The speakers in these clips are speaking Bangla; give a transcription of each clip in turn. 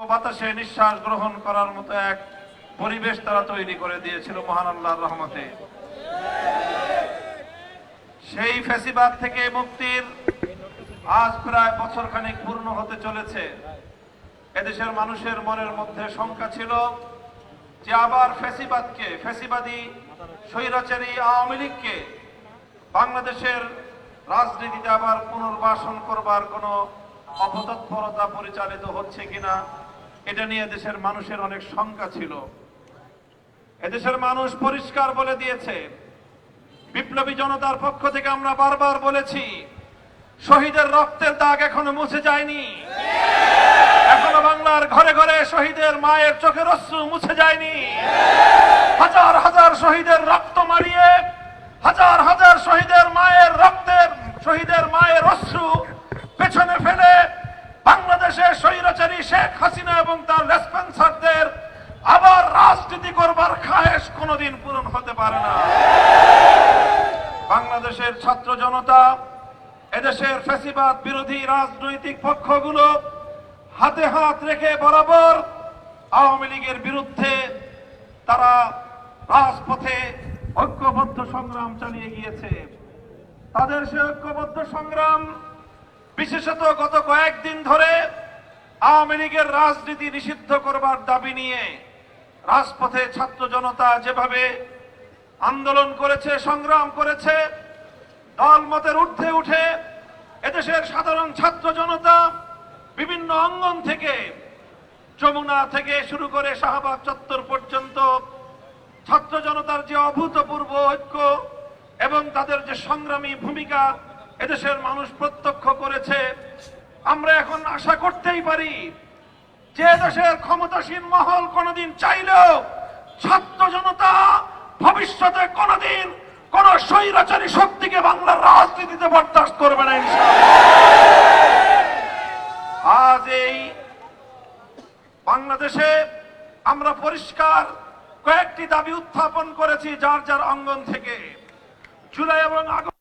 বাতাসে নিঃশ্বাস গ্রহণ করার মতো এক পরিবেশ তারা তৈরি করে দিয়েছিল মহান আল্লাহর রহমতে। সেই ফেসিবাদ থেকে মুক্তির আজ প্রায় বছর খানিক পূর্ণ হতে চলেছে। এদেশের মানুষের মনের মধ্যে শঙ্কা ছিল যে আবার ফেসিবাদকে, ফেসিবাদী স্বৈরাচারী আওয়ামী লীগকে বাংলাদেশের রাজনীতিতে আবার পুনর্বাসন করবার কোনো অপতৎপরতা পরিচালিত হচ্ছে কিনা এটা নিয়ে দেশের মানুষের অনেক শঙ্কা ছিল। এদেশের মানুষ পরিষ্কার বলে দিয়েছে, বিপ্লবী জনতার পক্ষ থেকে আমরা বারবার বলেছি, শহীদের রক্তের দাগ এখনও মুছে যায়নি। এখনও বাংলার ঘরে ঘরে শহীদের মায়ের চোখের অশ্রু মুছে যায়নি। হাজার হাজার শহীদের রক্ত মারিয়ে, হাজার হাজার শহীদের মায়ের রক্তের, শহীদের মায়ের অশ্রু স্বৈরাচারী শেখ হাসিনা এবং তার রেসপন্সারদের আবার রাজনীতি করবার কোনোদিন পূরণ হতে পারে না। বাংলাদেশের ছাত্র জনতা, এদেশের ফ্যাসিবাদ বিরোধী রাজনৈতিক পক্ষগুলো হাতে হাত রেখে বরাবর আওয়ামী লীগের বিরুদ্ধে তারা রাজপথে ঐক্যবদ্ধ সংগ্রাম চালিয়ে গিয়েছে। তাদের সে ঐক্যবদ্ধ সংগ্রাম, বিশেষত গত কয়েকদিন ধরে আওয়ামী লীগের রাজনীতি নিষিদ্ধ করবার দাবি নিয়ে রাজপথে ছাত্র জনতা যেভাবে আন্দোলন করেছে, সংগ্রাম করেছে, দলমতের ঊর্ধ্বে উঠে এদেশের সাধারণ ছাত্র জনতা বিভিন্ন অঙ্গন থেকে, যমুনা থেকে শুরু করে শাহবাগ চত্বর পর্যন্ত ছাত্র জনতার যে অভূতপূর্ব ঐক্য এবং তাদের যে সংগ্রামী ভূমিকা এদেশের মানুষ প্রত্যক্ষ করেছে আমরা এখন আশা করতেই পারি যে দেশের ক্ষমতাসীন মহল কোনদিন চাইলেও ছাত্র জনতা ভবিষ্যতে কোনদিন কোন স্বৈরাচারী শক্তিকে বাংলার রাজনীতিতে বরদাস্ত করবে না আজ এই বাংলাদেশে আমরা পরিষ্কার কয়েকটি দাবি উত্থাপন করেছি যার যার অঙ্গন থেকে। জুলাই এবং আগস্ট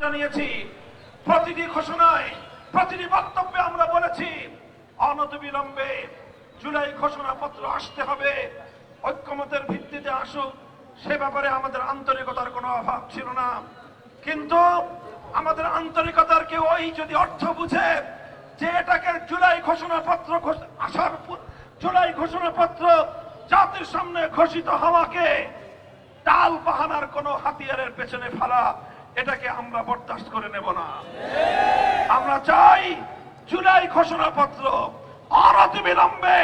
জানিয়েছি, প্রতিটি ঘোষণায়, প্রতিটি বক্তব্যে আমরা বলেছি অনতিবিলম্বে জুলাই ঘোষণাপত্র আসতে হবে। ঐক্যমতের ভিত্তিতে আসুক, সে ব্যাপারে আমাদের আন্তরিকতার কোনো অভাব ছিল না। কিন্তু আমাদের আন্তরিকতার কেউ ওই যদি অর্থ বুঝে যে এটাকে জুলাই ঘোষণাপত্র ঘোষ- আসার জুলাই ঘোষণাপত্র জাতির সামনে ঘোষিত হওয়াকে টাল বাহানার কোনো হাতিয়ারের পেছনে ফেলা এটাকে আমরা বরদাস্ত করে নেব না। আমরা চাই জুলাই ঘোষণাপত্র অনতিবিলম্বে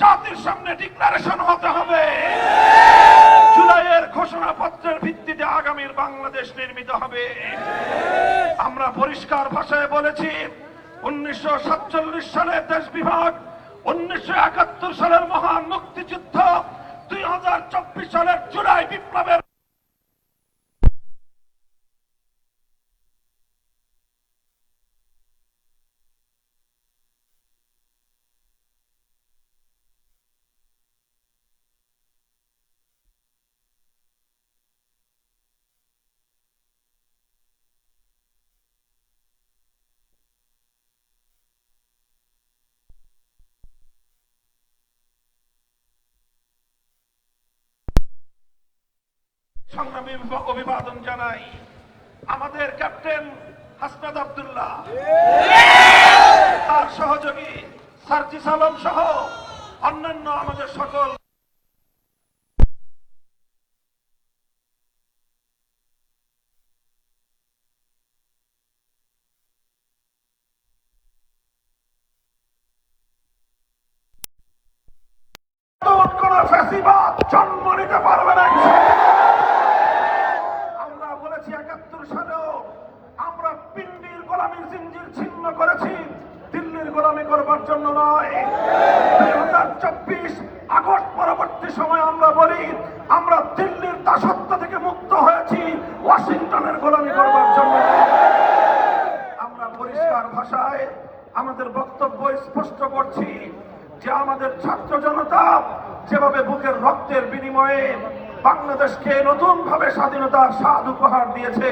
জাতির সামনে ডিক্লারেশন হতে হবে। জুলাইয়ের ঘোষণাপত্রের ভিত্তিতে আগামীর বাংলাদেশ নির্মিত হবে। আমরা পরিষ্কার ভাষায় বলেছি, উনিশশো সাতচল্লিশ সালের দেশ বিভাগ, উনিশশো একাত্তর সালের মহান মুক্তিযুদ্ধ, দুই হাজার চব্বিশ সালের জুলাই বিপ্লবের সংগ্রামী অভিবাদন জানাই আমাদের ক্যাপ্টেন হাসনাদ আব্দুল্লাহ। তার সহযোগী সার্জিস আলম সহ অন্যান্য আমাদের সকল জন্ম নিতে পারবে না আমরা বলেছি একাত্তর সালেও আমরা পিন্ডির গোলামীর জিঞ্জির ছিন্ন করেছি। দিল্লির গোলামি করবার জন্য নয়। দুই হাজার চব্বিশ আগস্ট পরবর্তী সময় আমরা বলি, আমরা দিল্লির দাসত্ব থেকে মুক্ত হয়েছি, ওয়াশিংটনের গোলামি করবার জন্য আমরা পরিষ্কার ভাষায় আমাদের বক্তব্য স্পষ্ট করছি যে আমাদের ছাত্র জনতা যেভাবে বুকের রক্তের বিনিময়ে বাংলাদেশকে নতুন ভাবে স্বাধীনতার স্বাদ উপহার দিয়েছে,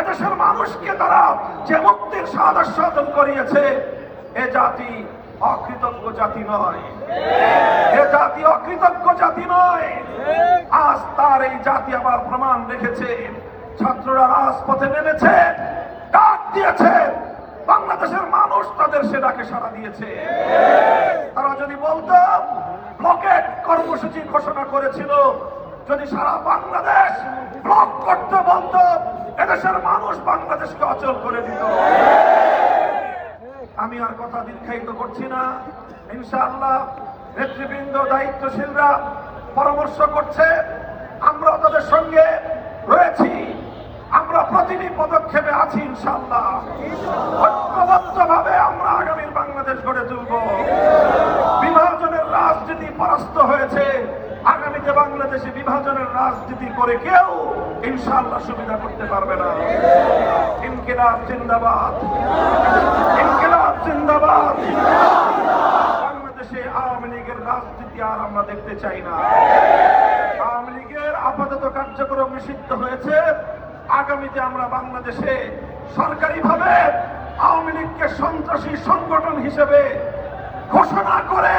এদেশের মানুষকে তারা যে মুক্তির স্বাদ আস্বাদন করিয়েছে, এ জাতি অকৃতজ্ঞ জাতি নয়। এ জাতি অকৃতজ্ঞ জাতি নয়। আজ তার এই জাতি আবার প্রমাণ রেখেছে। ছাত্ররা রাজপথে নেমেছে, ডাক দিয়েছে বাংলাদেশের মানুষ তাদের সে ডাকে সাড়া দিয়েছে। তারা যদি বলতো, ব্লকেট কর্মসূচি ঘোষণা করেছিল। যদি সারা বাংলাদেশ ব্লক করতে বলতো, এদেশের মানুষ বাংলাদেশকে অচল করে দিত। আমি আর কথা দীর্ঘায়িত করছি না। ইনশাআল্লাহ, নেতৃবৃন্দ, দায়িত্বশীলরা পরামর্শ করছে, আমরা তাদের সঙ্গে রয়েছি। প্রতিটি পদক্ষেপে আছি ইনশাআল্লাহ? ঐক্যবদ্ধ ভাবে আমরা আগামীর বাংলাদেশ গড়ে তুলব। বিভাজনের রাজনীতি পরাস্ত হয়েছে। আগামীতে বাংলাদেশে বিভাজনের রাজনীতি করে কেউ ইনশাল্লাহ সুবিধা করতে পারবে না। ইনকিলাব জিন্দাবাদ। ইনকিলাব জিন্দাবাদ। বাংলাদেশে আওয়ামী লীগের রাজনীতি আর আমরা দেখতে চাই না। আওয়ামী লীগের আপাতত কার্যক্রম নিষিদ্ধ হয়েছে। আগামীতে আমরা বাংলাদেশে সরকারিভাবে আওয়ামী লীগকে সন্ত্রাসী সংগঠন হিসেবে ঘোষণা করে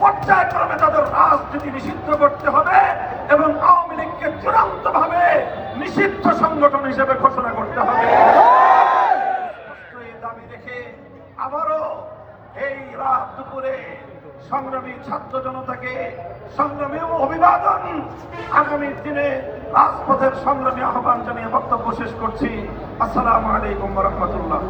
পর্যায়ক্রমে তাদের রাজনীতি নিষিদ্ধ করতে হবে এবং আওয়ামী লীগকে চূড়ান্ত ভাবে নিষিদ্ধ সংগঠন হিসেবে ঘোষণা করতে হবে। দাবি রেখে আবারও এই রাত দুপুরে সংগ্রামী ছাত্র জনতাকে সংগ্রামী অভিবাদন আগামী দিনে রাজপথের সংগ্রামী আহ্বান জানিয়ে বক্তব্য শেষ করছি। আসসালামু আলাইকুম রহমতুল্লাহ।